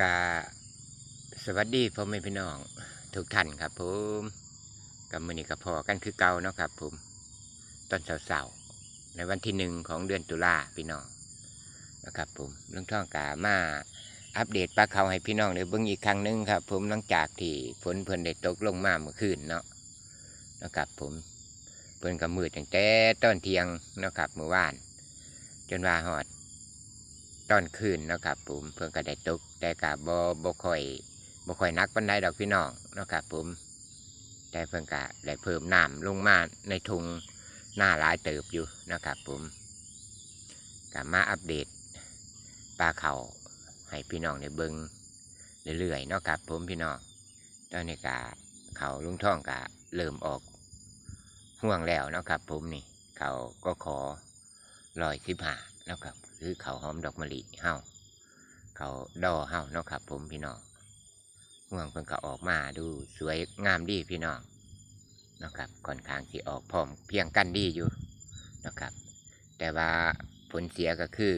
กาสวัสดีพ่อแม่พี่น้องทุกท่านครับผมกับมือนี้กับพอกันคือเก่าเนาะครับผมตอนเสาร์ๆในวันที่หนึ่งของเดือนตุลาพี่น้องนะครับผมลุงท่องกามาอัปเดตปลาเขาให้พี่น้องได้เบิ่งอีกครั้งหนึงครับ ผมหลังจากที่ฝนเพิ่นได้ตกลงมาเมื่อคืนเนาะนะครับผมเพิ่นก็มืดตั้งแต่ตอนเทียงเนาะครับเมื่อวาน จนว่าหอด ตอนคืนนะครับผมเพิ่นก็ได้ตกแต่กับ่บ่ค่อยบ่ค่อยนักปานใดดอกพี่น้องนะครับผมแต่เพิ่นก็ได้เพิ่มน้ำลงมาในทุงหน้าหลายเติบอยู่นะครับผมก็มาอัปเดตปลาเขาให้พี่น้องได้เบิงเรื่อยๆเนาะครับผมพี่น้องตอนนี้ก็เขาลุงท่องก็เริ่มออกห่วงแล้วเนาะครับผมนี่เขาก็ขอลอยสิบหานะครับ คือเขาวหอมดอกมะลิเฮาเขาดอเฮาเนาะครับ ผมพี่น้องห่วงเพิ่นก็ออกมาดูสวยงามดีพี่น้องเนาะครับค่อนข้างที่ออกพร้อมเพียงกันดีอยู่เนาะครับ แต่ว่าผลเสียก็คือ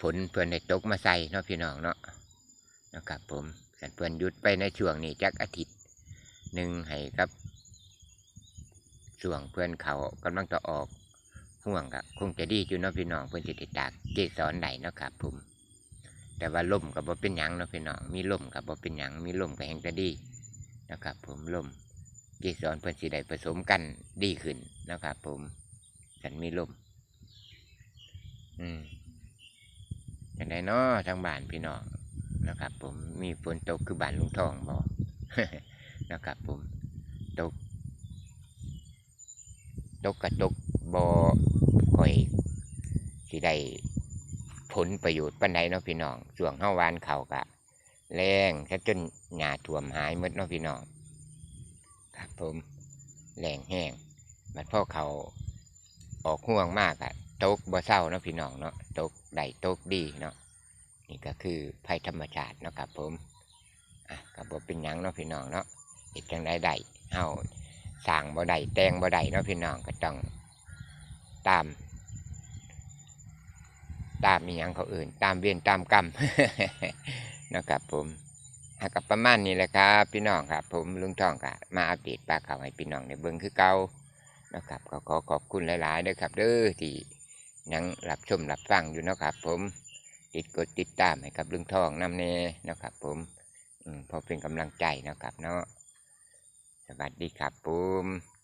ฝนเพื่อนได้ตกมาใส่เนาะพี่น้องเนาะเนาะครับ ผมสันเพื่อนหยุดไปในช่วงนี้จักอาทิตย์หนึ่งให้ครับช่วงเพื่อนเขากำลังจะออก ห่วงก็คงจะดีอยู่เนาะพี่น้องเพื่อนจะติดตากเกสรใดเนาะครับผมแต่ว่าล่มกับบ่เป็นหยังเนาะพี่น้องมีล่มกับบ่เป็นหยังมีล่มก็แห่งจะดีนะครับ ผมล่มเกสรเพื่อนสิได้ผสมกันดีขึ้นนะครับ ผมฉันมีล่มอืมจังไดเนาะทางบ้านพี่น้องนะครับ ผมมีฝนตกคือบ้านลุงทองบ่นะครับ ผมตกตกกระตก บอค่อยสิได้ผลประโยชน์ปันใดเนาะพี่น้องส่วงเฮาวานเขากะแรงซะจนหญ้าท่วมหายหมดเนาะพี่น้องครับผมแรงแห้งมันพ่อเขาออกห่วงมากอะตกบ่เศร้าเนาะพี่น้องเนาะตกได้ตกดีเนาะนี่ก็คือภัยธรรมชาติเนาะครับผมอะก็บ่เป็นหยังเนาะพี่น้องเนาะเฮ็ดจังไดได้เฮาสร้างบ่ได้แต่งบ่ได้เนาะพี่น้องก็ต้อง ตาม ตามมีหยังเขาอื่น ตามเวียนตามกรรมนะครับผมอะกับประมาณนี้แหละครับ พี่น้องครับ ผมลุงทองก็มาอัปเดตปลาเขาวให้พี่น้องในเบิ่งคือเก่านะครับก็ขอขอบคุณหลายๆเด้อครับเด้อที่ยังรับชมรับฟังอยู่นะครับ ผมติดกดติดตามให้กับลุงทองนำเนนะครับ ผมอืพอเป็นกำลังใจนะครับ เนาะสวัสดีครับผม